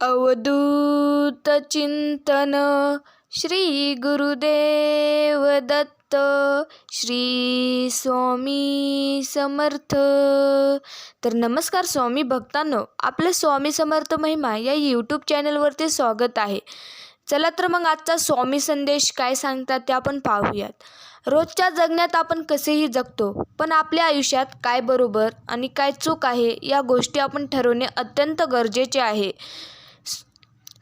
अवधूत चिंतन श्री गुरुदेव दत्त श्री स्वामी समर्थ. तर नमस्कार स्वामी भक्तांनो आपलं स्वामी समर्थ महिमा या यूट्यूब चॅनलवरती स्वागत आहे. चला तर मग आजचा स्वामी संदेश काय सांगतात ते आपण पाहूयात. रोजच्या जगण्यात आपण कसेही जगतो पण आपल्या आयुष्यात काय बरोबर आणि काय चूक आहे या गोष्टी आपण ठरवणे अत्यंत गरजेचे आहे.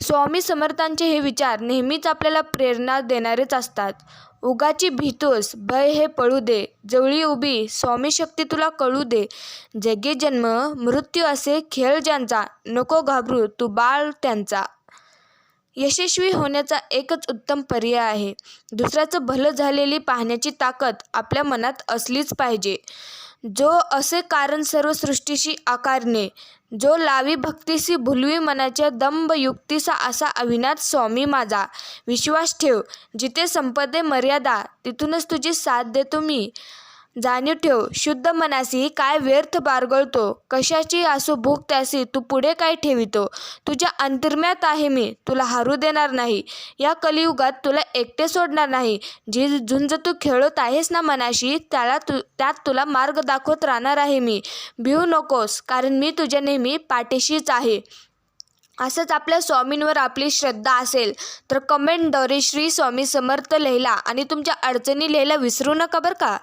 स्वामी समर्थांचे हे विचार नेहमीच आपल्याला प्रेरणा देणारेच असतात. उगाची भीतोस भय हे पळू दे जवळी उभी स्वामी शक्ती तुला कळू दे. जगे जन्म मृत्यू असे खेळ ज्यांचा नको घाबरू तू बाळ त्यांचा. यशस्वी होण्याचा एकच उत्तम पर्याय आहे. दुसऱ्याचं भलं झालेली पाहण्याची ताकद आपल्या मनात असलीच पाहिजे. जो असे कारण सर्व सृष्टीशी आकारणे जो लावी भक्तीसी भुलवी मनाच्या दंभ युक्तीचा असा अविनाश स्वामी माझा. विश्वास ठेव जिथे संपदे मर्यादा तिथूनच तुझी साथ देतो मी. जाणीव ठेव. शुद्ध मनासी काय व्यर्थ बारगळतो? कशाची असो भूक त्यासी तू पुढे काय ठेवितो? तुझ्या अंतर्म्यात आहे मी तुला हारू देणार नाही. या कलियुगात तुला एकटे सोडणार नाही. जी झुंज तू खेळत आहेस ना मनाशी त्याला तू त्यात तुला मार्ग दाखवत राहणार आहे मी. भिवू नकोस कारण मी तुझ्या नेहमी पाठीशीच आहे. असंच आपल्या स्वामींवर आपली श्रद्धा असेल तर कमेंटद्वारे श्री स्वामी समर्थ लिहिला आणि तुमच्या अडचणी लिहायला विसरू नका बरं का?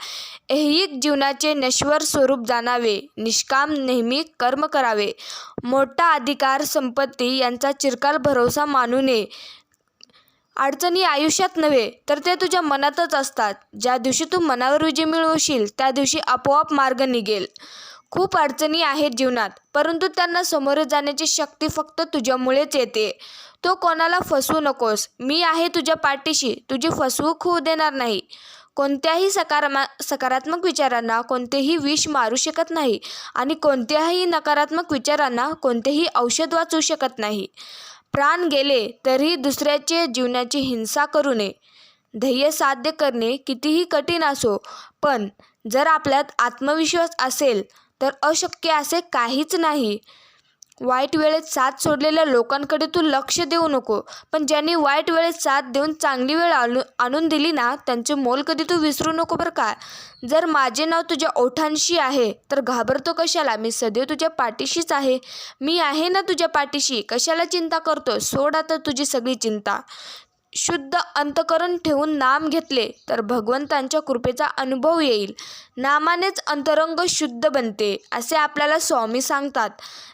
ऐहिक जीवनाचे नश्वर स्वरूप जाणावे निष्काम नेहमी कर्म करावे. मोठा अधिकार संपत्ती यांचा चिरकाल भरोसा मानू नये अडचणी आयुष्यात नव्हे तर ते तुझ्या मनातच असतात. ज्या दिवशी तू मनावर विजय मिळवशील त्या दिवशी आपोआप मार्ग निघेल. खूप अडचणी आहेत जीवनात परंतु त्यांना सामोरे जाण्याची शक्ती फक्त तुझ्यामुळेच येते. तो कोणाला फसवू नकोस. मी आहे तुझ्या पाठीशी. तुझी फसवूक होऊ देणार नाही. कोणत्याही सकारमा सकारात्मक विचारांना कोणतेही विष मारू शकत नाही आणि कोणत्याही नकारात्मक विचारांना कोणतेही औषध वाचू शकत नाही. प्राण गेले तरीही दुसऱ्याचे जीवनाची हिंसा करू नये. ध्येय साध्य करणे कितीही कठीण असो पण जर आपल्यात आत्मविश्वास असेल तर अशक्य असे काहीच नाही. वाईट वेळेत साथ सोडलेल्या लोकांकडे तू लक्ष देऊ नको. पण ज्यांनी वाईट वेळेत साथ देऊन चांगली वेळ आणू आणून दिली ना त्यांचे मोल कधी तू विसरू नको बरं का? जर माझे नाव तुझ्या ओठांशी आहे तर घाबरतो कशाला? मी सदैव तुझ्या पाठीशीच आहे. मी आहे ना तुझ्या पाठीशी. कशाला चिंता करतो सोड आता तुझी सगळी चिंता. शुद्ध अंतकरण ठेवून नाम घेतले तर भगवंतांच्या कृपेचा अनुभव येईल. नामानेच अंतरंग शुद्ध बनते असे आपल्याला स्वामी सांगतात.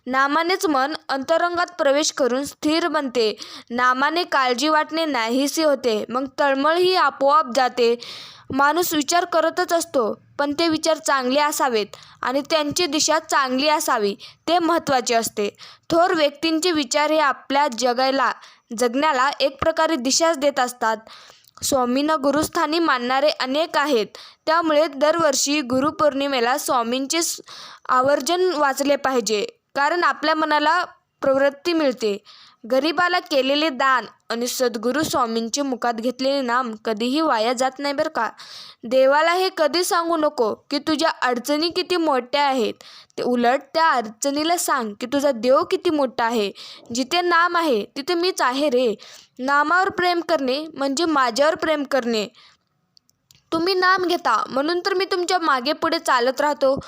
नामानेच मन अंतरंगात प्रवेश करून स्थिर बनते. नामाने काळजी वाटणे नाहीसे होते मग तळमळही आपोआप जाते. माणूस विचार करतच असतो पण ते विचार चांगले असावेत आणि त्यांची दिशा चांगली असावी ते महत्त्वाचे असते. थोर व्यक्तींचे विचार हे आपल्या जगायला जगण्याला एक प्रकारे दिशाच देत असतात. स्वामींना गुरुस्थानी मानणारे अनेक आहेत. त्यामुळे दरवर्षी गुरुपौर्णिमेला स्वामींचे आवर्जन वाचले पाहिजे कारण आपल्या मनाला प्रवृत्ती मिळते. गरिबाला केलेले दान आणि सद्गुरू स्वामींचे मुखात घेतलेले नाम कधीही वाया जात नाही बरं का? देवाला हे कधी सांगू नको की तुझ्या अडचणी किती मोठ्या आहेत? ते उलट त्या अडचणीला सांग की तुझा देव किती मोठा आहे? जिथे नाम आहे तिथे मीच आहे रे. नामावर प्रेम करणे म्हणजे माझ्यावर प्रेम करणे. तुम्ही नाम घेता म्हणून तर मी तुमच्या मागे पुढे चालत राहतो.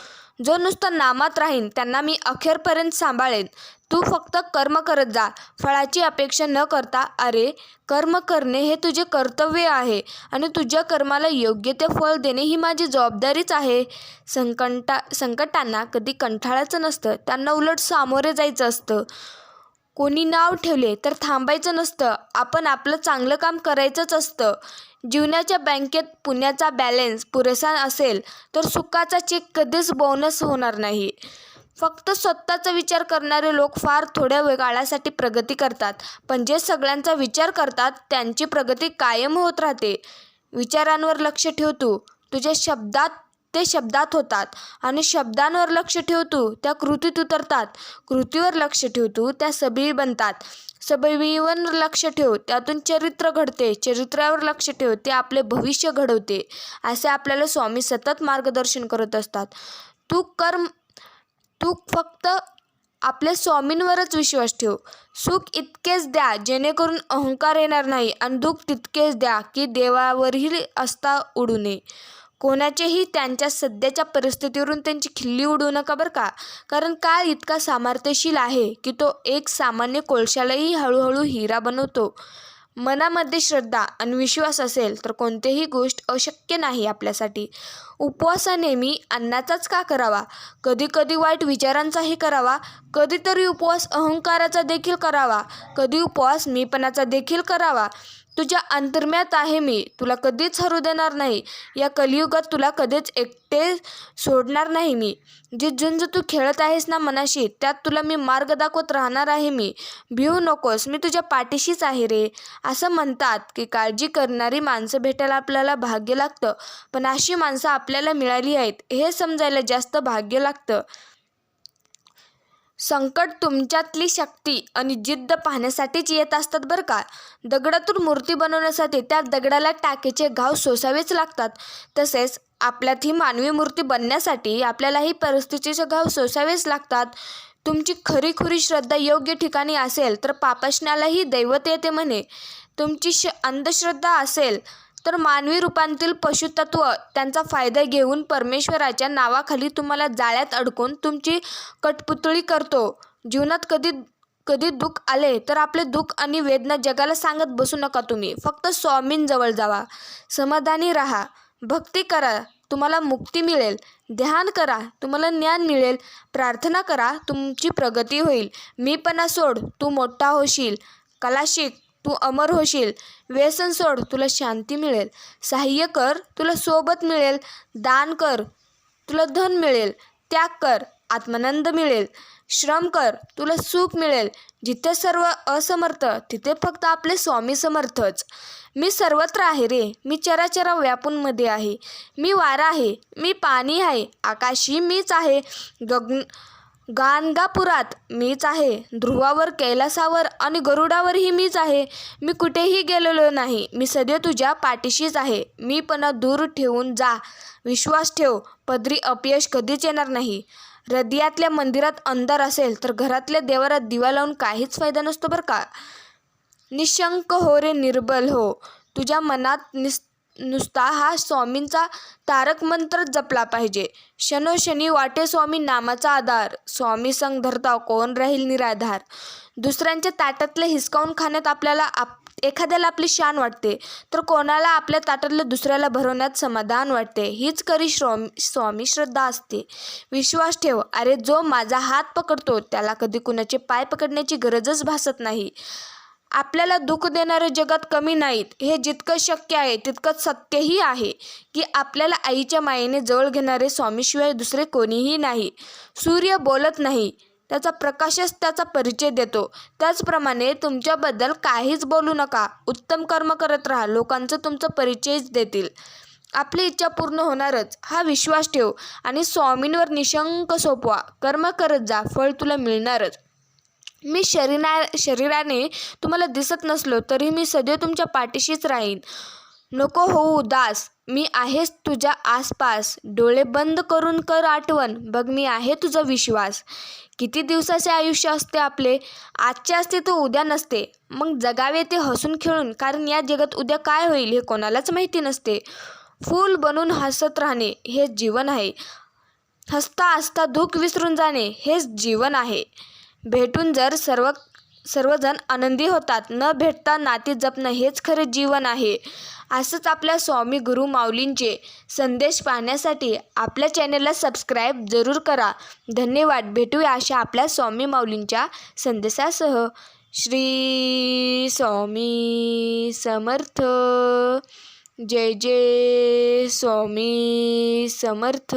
जो नुसतं नामात राहीन त्यांना मी अखेरपर्यंत सांभाळेन. तू फक्त कर्म करत जा. फळाची अपेक्षा न करता अरे कर्म करणे हे तुझे कर्तव्य आहे आणि तुझ्या कर्माला योग्य ते फळ देणे ही माझी जबाबदारीच आहे. संकटा संकटांना कधी कंठाळायचं नसतं. त्यांना उलट सामोरे जायचं असतं. कोणी नाव ठेवले तर थांबायचं नसतं. आपण आपलं चांगलं काम करायचंच असतं. जीवनाच्या बँकेत पुण्याचा बॅलेन्स पुरेसा असेल तर सुखाचा चेक कधीच बोनस होणार नाही. फक्त स्वतःचा विचार करणारे लोक फार थोड्या वेळ काळासाठी प्रगती करतात. पण जे सगळ्यांचा विचार करतात त्यांची प्रगती कायम होत राहते. विचारांवर लक्ष ठेव तू. तुझ्या शब्दात ते शब्दात होतात. आणि शब्दांवर लक्ष ठेव तू. त्या कृतीत उतरतात. कृतीवर लक्ष ठेव तू. त्या सबळी बनतात. सबळीवर लक्ष ठेव. त्यातून चरित्र घडते. चरित्रावर लक्ष ठेव. ते आपले भविष्य घडवते. असे आपल्याला स्वामी सतत मार्गदर्शन करत असतात. तू कर्म तू फक्त आपल्या स्वामींवरच विश्वास ठेव. सुख इतकेच द्या जेणेकरून अहंकार येणार नाही आणि दुःख तितकेच द्या की देवावरही असता उडू नये. कोणाचेही त्यांच्या सध्याच्या परिस्थितीवरून त्यांची खिल्ली उडवू नका बरं का? कारण काळ इतका सामर्थ्यशील आहे की तो एक सामान्य कोळशालाही हळूहळू हिरा बनवतो. मनामध्ये श्रद्धा आणि विश्वास असेल तर कोणतीही गोष्ट अशक्य नाही आपल्यासाठी. उपवास नेहमी अन्नाचाच का करावा? कधी कधी वाईट विचारांचाही करावा. कधीतरी उपवास अहंकाराचा देखील करावा. कधी उपवास मीपणाचा देखील करावा. तुझ्या अंतर्म्यात आहे मी. तुला कधीच हरू देणार नाही. या कलियुगात तुला कधीच एकटे सोडणार नाही मी. जी झुंज तू खेळत आहेस ना मनाशी त्यात तुला मी मार्ग दाखवत राहणार आहे मी. भिवू नकोस मी तुझ्या पाठीशीच आहे रे. असं म्हणतात की काळजी करणारी माणसं भेटायला आपल्याला भाग्य लागतं. पण अशी माणसं आपल्याला मिळाली आहेत. हे समजायला जास्त भाग्य लागतं. संकट तुमच्यातली शक्ती आणि जिद्द पाहण्यासाठीच येत असतात बरं का. दगडातून मूर्ती बनवण्यासाठी त्या दगडाला टाकेचे घाव सोसावेच लागतात. तसेच आपल्यात ही मानवी मूर्ती बनण्यासाठी आपल्यालाही परिस्थितीचे घाव सोसावेच लागतात. तुमची खरीखुरी श्रद्धा योग्य ठिकाणी असेल तर पापशण्यालाही दैवत येते म्हणे. तुमची श अंधश्रद्धा असेल तर मानवी रूपांतील पशुतत्व त्यांचा फायदा घेऊन परमेश्वराच्या नावाखाली तुम्हाला जाळ्यात अडकून तुमची कटपुतळी करतो. जीवनात कधी कधी दुःख आले तर आपले दुःख आणि वेदना जगाला सांगत बसू नका तुम्ही. फक्त स्वामींजवळ जावा. समाधानी राहा. भक्ती करा. तुम्हाला मुक्ती मिळेल. ध्यान करा. तुम्हाला ज्ञान मिळेल. प्रार्थना करा. तुमची प्रगती होईल. मी पण सोड. तू मोठा होशील. कला शिक तू अमर होशील. व्यसन सोड तुला शांती मिळेल. सहाय्य कर तुला सोबत मिळेल. दान कर तुला धन मिळेल. त्याग कर आत्मानंद मिळेल. श्रम कर तुला सुख मिळेल. जिथे सर्व असमर्थ तिथे फक्त आपले स्वामी समर्थच. मी सर्वत्र आहे रे. मी चराचरा व्यापूंमध्ये आहे. मी वारा आहे. मी पाणी आहे. आकाशी मीच आहे. गगन गाणगापुरात मीच आहे. ध्रुवावर कैलासावर आणि गरुडावरही मीच आहे. मी कुठेही गेलेलो नाही. मी सदैव तुझ्या पाठीशीच आहे. मी पण दूर ठेवून जा. विश्वास ठेव. पदरी अपयश कधीच येणार नाही. हृदयातल्या मंदिरात अंधार असेल तर घरातल्या देवारात दिवा लावून काहीच फायदा नसतो बरं का? निशंक हो रे निर्बल हो. तुझ्या मनात निस नुसता हा स्वामींचा तारक मंत्र जपला पाहिजे. शनोशनी वाटे स्वामी नामाचा आधार. स्वामी संग धरता कोण राहील निराधार? दुसऱ्यांच्या ताटातले हिसकावून खाण्यात आपल्याला आप एखाद्याला आपली शान वाटते तर कोणाला आपल्या ताटातलं दुसऱ्याला भरवण्यात समाधान वाटते हीच खरी श्रोम स्वामी श्रद्धा असते. विश्वास ठेव अरे जो माझा हात पकडतो त्याला कधी कुणाचे पाय पकडण्याची गरजच भासत नाही. आपल्याला दुःख देणारे जगात कमी नाहीत. हे जितकं शक्य आहे तितकंच सत्यही आहे की आपल्याला आईच्या मायेने जवळ घेणारे स्वामीशिवाय दुसरे कोणीही नाही. सूर्य बोलत नाही. त्याचा प्रकाशच त्याचा परिचय देतो. त्याचप्रमाणे तुमच्याबद्दल काहीच बोलू नका. उत्तम कर्म करत राहा. लोकांचं तुमचं परिचयच देतील. आपली इच्छा पूर्ण होणारच. हा विश्वास ठेव आणि स्वामींवर निशंक सोपवा. कर्म करत जा. फळ तुला मिळणारच. मी शरीरा शरीराने तुम्हाला दिसत नसलो तरी मी सदैव तुमच्या पाठीशीच राहीन. नको होऊ उदास. मी आहेच तुझ्या आसपास. डोळे बंद करून कर आठवण. बघ मी आहे तुझा विश्वास. किती दिवसाचे आयुष्य असते आपले? आजचे असते तो उद्या नसते. मग जगावे ते हसून खेळून. कारण या जगात उद्या काय होईल हे कोणालाच माहिती नसते. फूल बनून हसत राहणे हे जीवन आहे. हसता हसता दुःख विसरून जाणे हेच जीवन आहे. भेटून जर सर्व सर्वजण आनंदी होतात न भेटता नाती जपणं हेच खरे जीवन आहे. असंच आपल्या स्वामी गुरु माऊलींचे संदेश पाहण्यासाठी आपल्या चॅनलला सबस्क्राईब जरूर करा. धन्यवाद. भेटूया अशा आपल्या स्वामी माऊलींच्या संदेशासह. श्री स्वामी समर्थ. जय जय स्वामी समर्थ.